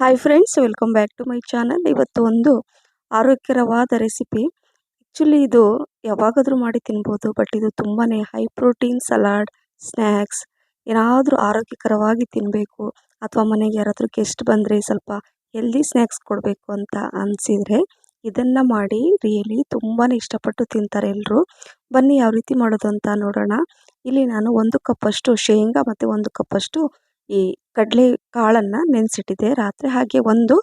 Hi friends welcome back to my channel ಇವತ್ತು ಒಂದು ಆರೋಗ್ಯಕರವಾದ ರೆಸಿಪಿ ಆ್ಯಕ್ಚುಲಿ ಇದು ಯಾವಾಗಾದರೂ ಮಾಡಿ ತಿನ್ಬೋದು ಬಟ್ ಇದು ತುಂಬಾ ಹೈ ಪ್ರೋಟೀನ್ ಸಲಾಡ್ ಸ್ನ್ಯಾಕ್ಸ್ ಏನಾದರೂ ಆರೋಗ್ಯಕರವಾಗಿ ತಿನ್ನಬೇಕು ಅಥವಾ ಮನೆಗೆ ಯಾರಾದರೂ ಗೆಸ್ಟ್ ಬಂದರೆ ಸ್ವಲ್ಪ ಹೆಲ್ದಿ ಸ್ನ್ಯಾಕ್ಸ್ ಕೊಡಬೇಕು ಅಂತ ಅನಿಸಿದರೆ ಇದನ್ನು ಮಾಡಿ ರಿಯಲಿ ತುಂಬಾ ಇಷ್ಟಪಟ್ಟು ತಿಂತಾರೆ ಎಲ್ಲರೂ ಬನ್ನಿ, ಯಾವ ರೀತಿ ಮಾಡೋದು ಅಂತ ನೋಡೋಣ. ಇಲ್ಲಿ ನಾನು ಒಂದು ಕಪ್ಪಷ್ಟು ಶೇಂಗಾ ಮತ್ತು ಒಂದು ಕಪ್ಪಷ್ಟು ಈ ಕಡಲೆ ಕಾಳನ್ನು ನೆನೆಸಿಟ್ಟಿದ್ದೆ ರಾತ್ರಿ. ಹಾಗೆ ಒಂದು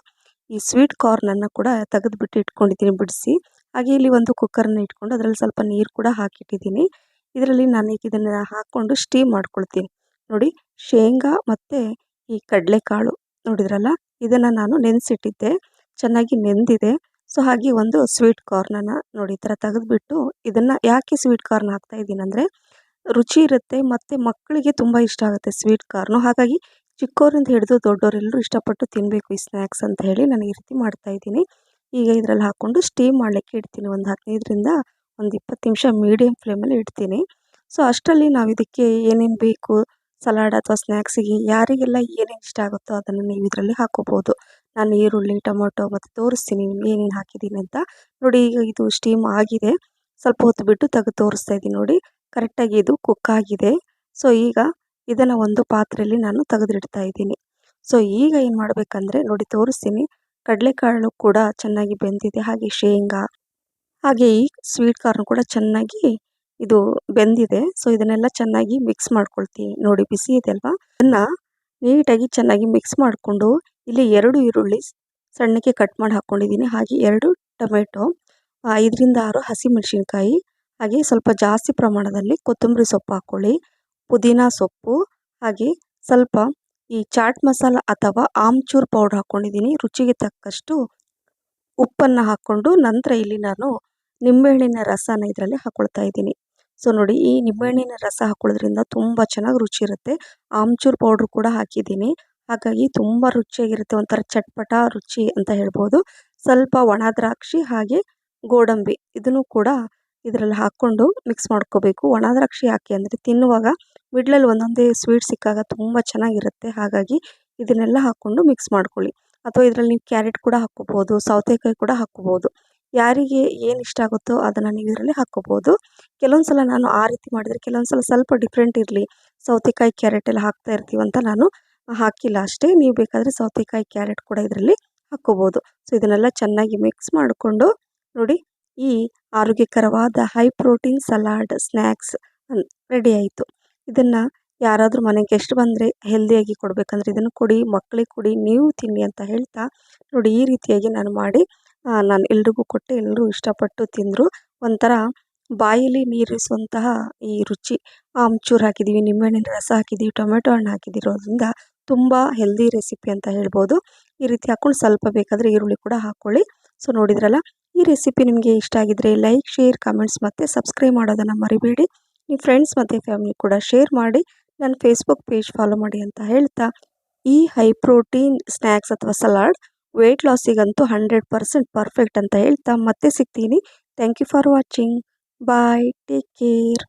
ಈ ಸ್ವೀಟ್ ಕಾರ್ನನ್ನು ಕೂಡ ತೆಗೆದುಬಿಟ್ಟು ಇಟ್ಕೊಂಡಿದ್ದೀನಿ ಬಿಡಿಸಿ. ಹಾಗೆ ಇಲ್ಲಿ ಒಂದು ಕುಕ್ಕರನ್ನು ಇಟ್ಕೊಂಡು ಅದರಲ್ಲಿ ಸ್ವಲ್ಪ ನೀರು ಕೂಡ ಹಾಕಿಟ್ಟಿದ್ದೀನಿ. ಇದರಲ್ಲಿ ನಾನು ಈಗ ಇದನ್ನು ಹಾಕ್ಕೊಂಡು ಸ್ಟೀಮ್ ಮಾಡ್ಕೊಳ್ತೀನಿ. ನೋಡಿ, ಶೇಂಗಾ ಮತ್ತು ಈ ಕಡಲೆಕಾಳು ನೋಡಿದ್ರಲ್ಲ? ಇದನ್ನು ನಾನು ನೆನೆಸಿಟ್ಟಿದ್ದೆ. ಚೆನ್ನಾಗಿ ನೆಂದಿದೆ. ಸೊ, ಹಾಗೆ ಒಂದು ಸ್ವೀಟ್ ಕಾರ್ನನ್ನು ನೋಡಿ, ಈ ಥರ ತೆಗೆದ್ಬಿಟ್ಟು ಇದನ್ನು ಯಾಕೆ ಸ್ವೀಟ್ ಕಾರ್ನ್ ಹಾಕ್ತಾ ಇದ್ದೀನಿ ಅಂದರೆ ರುಚಿ ಇರುತ್ತೆ, ಮತ್ತು ಮಕ್ಕಳಿಗೆ ತುಂಬ ಇಷ್ಟ ಆಗುತ್ತೆ ಸ್ವೀಟ್ ಕಾರ್ನು. ಹಾಗಾಗಿ ಚಿಕ್ಕವರಿಂದ ಹಿಡಿದು ದೊಡ್ಡವರೆಲ್ಲರೂ ಇಷ್ಟಪಟ್ಟು ತಿನ್ನಬೇಕು ಈ ಸ್ನ್ಯಾಕ್ಸ್ ಅಂತ ಹೇಳಿ ನಾನು ಈ ರೀತಿ ಮಾಡ್ತಾಯಿದ್ದೀನಿ ಈಗ ಇದರಲ್ಲಿ ಹಾಕ್ಕೊಂಡು ಸ್ಟೀಮ್ ಮಾಡಲಿಕ್ಕೆ ಇಡ್ತೀನಿ. ಒಂದು ಹದಿನೈದರಿಂದ ಒಂದು ಇಪ್ಪತ್ತು ನಿಮಿಷ ಮೀಡಿಯಮ್ ಫ್ಲೇಮಲ್ಲಿ ಇಡ್ತೀನಿ. ಸೊ ಅಷ್ಟರಲ್ಲಿ ನಾವು ಇದಕ್ಕೆ ಏನೇನು ಬೇಕು ಸಲಾಡ್ ಅಥವಾ ಸ್ನ್ಯಾಕ್ಸಿಗೆ ಯಾರಿಗೆಲ್ಲ ಏನೇನು ಇಷ್ಟ ಆಗುತ್ತೋ ಅದನ್ನು ನೀವು ಇದರಲ್ಲಿ ಹಾಕೋಬೋದು. ನಾನು ಈರುಳ್ಳಿ, ಟೊಮೊಟೊ ಮತ್ತು ತೋರಿಸ್ತೀನಿ ಏನೇನು ಹಾಕಿದ್ದೀನಿ ಅಂತ. ನೋಡಿ ಈಗ ಇದು ಸ್ಟೀಮ್ ಆಗಿದೆ. ಸ್ವಲ್ಪ ಹೊತ್ತು ಬಿಟ್ಟು ತೆಗೆದು ತೋರಿಸ್ತಾ ಇದ್ದೀನಿ ನೋಡಿ. ಕರೆಕ್ಟಾಗಿ ಇದು ಕುಕ್ ಆಗಿದೆ. ಸೊ ಈಗ ಇದನ್ನು ಒಂದು ಪಾತ್ರೆಯಲ್ಲಿ ನಾನು ತೆಗೆದಿಡ್ತಾ ಇದ್ದೀನಿ. ಸೊ ಈಗ ಏನು ಮಾಡಬೇಕಂದ್ರೆ ನೋಡಿ ತೋರಿಸ್ತೀನಿ. ಕಡಲೆಕಾಳು ಕೂಡ ಚೆನ್ನಾಗಿ ಬೆಂದಿದೆ. ಹಾಗೆ ಶೇಂಗಾ, ಹಾಗೆ ಈ ಸ್ವೀಟ್ ಕಾರ್ನ್ ಕೂಡ ಚೆನ್ನಾಗಿ ಇದು ಬೆಂದಿದೆ. ಸೊ ಇದನ್ನೆಲ್ಲ ಚೆನ್ನಾಗಿ ಮಿಕ್ಸ್ ಮಾಡ್ಕೊಳ್ತೀನಿ. ನೋಡಿ ಬಿಸಿ ಇದೆ ಅಲ್ವಾ? ಅದನ್ನು ನೀಟಾಗಿ ಚೆನ್ನಾಗಿ ಮಿಕ್ಸ್ ಮಾಡಿಕೊಂಡು ಇಲ್ಲಿ ಎರಡು ಈರುಳ್ಳಿ ಸಣ್ಣಕ್ಕೆ ಕಟ್ ಮಾಡಿ ಹಾಕ್ಕೊಂಡಿದ್ದೀನಿ ಹಾಗೆ ಎರಡು ಟೊಮೆಟೊ ಐದರಿಂದ ಆರು ಹಸಿಮೆಣಸಿನ್ಕಾಯಿ ಹಾಗೆ ಸ್ವಲ್ಪ ಜಾಸ್ತಿ ಪ್ರಮಾಣದಲ್ಲಿ ಕೊತ್ತಂಬರಿ ಸೊಪ್ಪು ಹಾಕ್ಕೊಳ್ಳಿ ಪುದೀನ ಸೊಪ್ಪು ಹಾಗೆ ಸ್ವಲ್ಪ ಈ ಚಾಟ್ ಮಸಾಲ ಅಥವಾ ಆಮ್ಚೂರ್ ಪೌಡ್ರ್ ಹಾಕ್ಕೊಂಡಿದ್ದೀನಿ ರುಚಿಗೆ ತಕ್ಕಷ್ಟು ಉಪ್ಪನ್ನು ಹಾಕ್ಕೊಂಡು ನಂತರ ಇಲ್ಲಿ ನಾನು ನಿಂಬೆಹಣ್ಣಿನ ರಸನ ಇದರಲ್ಲಿ ಹಾಕ್ಕೊಳ್ತಾ ಇದ್ದೀನಿ. ಸೊ, ನೋಡಿ ಈ ನಿಂಬೆಹಣ್ಣಿನ ರಸ ಹಾಕೊಳ್ಳೋದ್ರಿಂದ ತುಂಬ ಚೆನ್ನಾಗಿ ರುಚಿ ಇರುತ್ತೆ. ಆಮ್ಚೂರ್ ಪೌಡ್ರ್ ಕೂಡ ಹಾಕಿದ್ದೀನಿ. ಹಾಗಾಗಿ ತುಂಬ ರುಚಿಯಾಗಿರುತ್ತೆ, ಒಂಥರ ಚಟ್ಪಟ ರುಚಿ ಅಂತ ಹೇಳ್ಬೋದು. ಸ್ವಲ್ಪ ಒಣ ದ್ರಾಕ್ಷಿ ಹಾಗೆ ಗೋಡಂಬಿ ಇದನ್ನು ಕೂಡ ಇದರಲ್ಲಿ ಹಾಕ್ಕೊಂಡು ಮಿಕ್ಸ್ ಮಾಡ್ಕೋಬೇಕು. ಒಣ ದ್ರಾಕ್ಷಿ ಹಾಕಿ ಅಂದರೆ ತಿನ್ನುವಾಗ ಮಿಡ್ಲಲ್ಲಿ ಒಂದೊಂದೇ ಸ್ವೀಟ್ ಸಿಕ್ಕಾಗ ತುಂಬ ಚೆನ್ನಾಗಿರುತ್ತೆ. ಹಾಗಾಗಿ ಇದನ್ನೆಲ್ಲ ಹಾಕ್ಕೊಂಡು ಮಿಕ್ಸ್ ಮಾಡ್ಕೊಳ್ಳಿ. ಅಥವಾ ಇದರಲ್ಲಿ ನೀವು ಕ್ಯಾರೆಟ್ ಕೂಡ ಹಾಕ್ಕೋಬೋದು, ಸೌತೆಕಾಯಿ ಕೂಡ ಹಾಕ್ಕೋಬೋದು. ಯಾರಿಗೆ ಏನು ಇಷ್ಟ ಆಗುತ್ತೋ ಅದನ್ನು ನೀವು ಇದರಲ್ಲಿ ಹಾಕ್ಕೋಬೋದು. ಕೆಲವೊಂದು ಸಲ ನಾನು ಆ ರೀತಿ ಮಾಡಿದರೆ ಕೆಲವೊಂದು ಸಲ ಸ್ವಲ್ಪ ಡಿಫ್ರೆಂಟ್ ಇರಲಿ. ಸೌತೆಕಾಯಿ ಕ್ಯಾರೆಟ್ ಎಲ್ಲ ಹಾಕ್ತಾ ಅಂತ ನಾನು ಹಾಕಿಲ್ಲ ಅಷ್ಟೇ. ನೀವು ಬೇಕಾದರೆ ಸೌತೆಕಾಯಿ ಕ್ಯಾರೆಟ್ ಕೂಡ ಇದರಲ್ಲಿ ಹಾಕ್ಕೋಬೋದು. ಸೊ ಇದನ್ನೆಲ್ಲ ಚೆನ್ನಾಗಿ ಮಿಕ್ಸ್ ಮಾಡಿಕೊಂಡು ನೋಡಿ ಈ ಆರೋಗ್ಯಕರವಾದ high protein salad snacks ready ಆಯಿತು. ಇದನ್ನು ಯಾರಾದರೂ ಮನೆಗೆ ಗೆಸ್ಟ್ ಬಂದರೆ ಹೆಲ್ದಿಯಾಗಿ ಕೊಡಬೇಕಂದ್ರೆ ಇದನ್ನು ಕೊಡಿ ಮಕ್ಕಳಿಗೆ ಕೊಡಿ, ನೀವು ತಿನ್ನಿ ಅಂತ ಹೇಳ್ತಾ ನೋಡಿ ಈ ರೀತಿಯಾಗಿ ನಾನು ಮಾಡಿ ನಾನು ಎಲ್ರಿಗೂ ಕೊಟ್ಟೆ ಎಲ್ಲರೂ ಇಷ್ಟಪಟ್ಟು ತಿಂದರು. ಒಂಥರ ಬಾಯಲ್ಲಿ ನೀರಿಸುವಂತಹ ಈ ರುಚಿ. ಆಮ್ಚೂರು ಹಾಕಿದ್ದೀವಿ ನಿಂಬೆಹಣ್ಣಿನ ರಸ ಹಾಕಿದ್ದೀವಿ ಟೊಮೆಟೊ ಹಣ್ಣು ಹಾಕಿದಿರೋದ್ರಿಂದ ತುಂಬ ಹೆಲ್ದಿ ರೆಸಿಪಿ ಅಂತ ಹೇಳ್ಬೋದು. ಈ ರೀತಿ ಹಾಕ್ಕೊಂಡು ಸ್ವಲ್ಪ ಬೇಕಾದರೆ ಈರುಳ್ಳಿ ಕೂಡ ಹಾಕ್ಕೊಳ್ಳಿ ಸೊ ನೋಡಿದ್ರಲ್ಲ ಈ ರೆಸಿಪಿ ನಿಮಗೆ ಇಷ್ಟ ಆಗಿದ್ರೆ ಲೈಕ್ ಶೇರ್ ಕಮೆಂಟ್ಸ್ ಮತ್ತು ಸಬ್ಸ್ಕ್ರೈಬ್ ಮಾಡೋದನ್ನು ಮರಿಬೇಡಿ. ನಿಮ್ಮ ಫ್ರೆಂಡ್ಸ್ ಮತ್ತು ಫ್ಯಾಮಿಲಿ ಕೂಡ ಶೇರ್ ಮಾಡಿ ನನ್ನ ಫೇಸ್ಬುಕ್ ಪೇಜ್ ಫಾಲೋ ಮಾಡಿ ಅಂತ ಹೇಳ್ತಾ, ಈ ಹೈ ಪ್ರೋಟೀನ್ ಸ್ನ್ಯಾಕ್ಸ್ ಅಥವಾ ಸಲಾಡ್ ವೆಯ್ಟ್ ಲಾಸಿಗಂತೂ ಹಂಡ್ರೆಡ್ ಪರ್ಸೆಂಟ್ ಪರ್ಫೆಕ್ಟ್ ಅಂತ ಹೇಳ್ತಾ ಮತ್ತೆ ಸಿಗ್ತೀನಿ. Thank you for watching bye take care